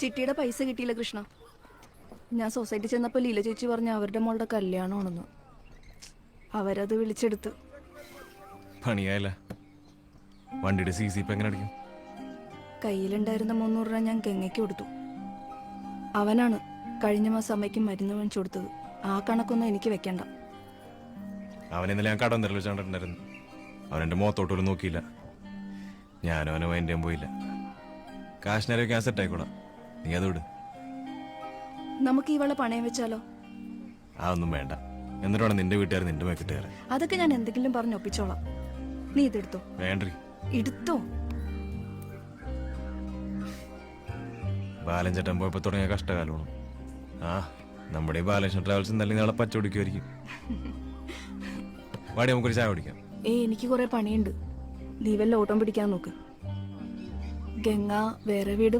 ചിട്ടിയുടെ പൈസ കിട്ടിയില്ല കൃഷ്ണ. ഞാൻ സൊസൈറ്റി ചെന്നപ്പോൾ ലീല ചേച്ചി പറഞ്ഞ അവരുടെ മോളുടെ കല്യാണമാണെന്ന് അവരത് വിളിച്ചെടുത്ത്. പണിയായല്ല. വണ്ടിയുടെ സി സി എങ്ങനെ അടിക്കും? കയ്യിലുണ്ടായിരുന്ന മുന്നൂറ് രൂപ ഞാൻ ഗംഗയ്ക്ക് കൊടുത്തു. അവനാണ് കഴിഞ്ഞ മാസം അമ്മയ്ക്ക് മരുന്ന് വാങ്ങിച്ചു കൊടുത്തത്. ആ കണക്കൊന്നും എനിക്ക് വെക്കണ്ട. അവൻ ഇന്നലെ ഞാൻ കടം തരൽ വെച്ചാണ്ടായിരുന്നു അവൻ എന്റെ മുഖത്തോട്ട് പോലും നോക്കിയില്ല. ഞാനും അവനെ എന്റെ പോയില്ല. കാശ്നാരൊക്കെ ആ സെറ്റ് ആയിക്കോളാം. നീ അതോട് നമുക്ക് ഇവളെ പണയം വെച്ചാലോ? അതൊന്നും വേണ്ട. എന്നിട്ടാണ് നിന്റെ വീട്ടുകാർ നിന്റെ മേക്കിട്ട് അതൊക്കെ ഞാൻ എന്തെങ്കിലും പറഞ്ഞ് ഒപ്പിച്ചോളാം. നീ ഇതെടുത്തോ. വേണ്ടി എടുത്തോ ബാലൻ ചേട്ടൻ പോയപ്പോൾ തുടങ്ങിയ കഷ്ടകാലമാണ്. ആ നമ്മുടെ ഈ ബാലകൃഷ്ണ ട്രാവൽസ് നല്ല നാളെ പച്ച കുടിക്കുമായിരിക്കും. വാടി നമുക്കൊരു ചായ കുടിക്കാം. ഏ എനിക്ക് കുറെ പണിയുണ്ട്. നീ വല്ല ഓട്ടം പിടിക്കാൻ നോക്ക്. ഗംഗ വേറെ വീട്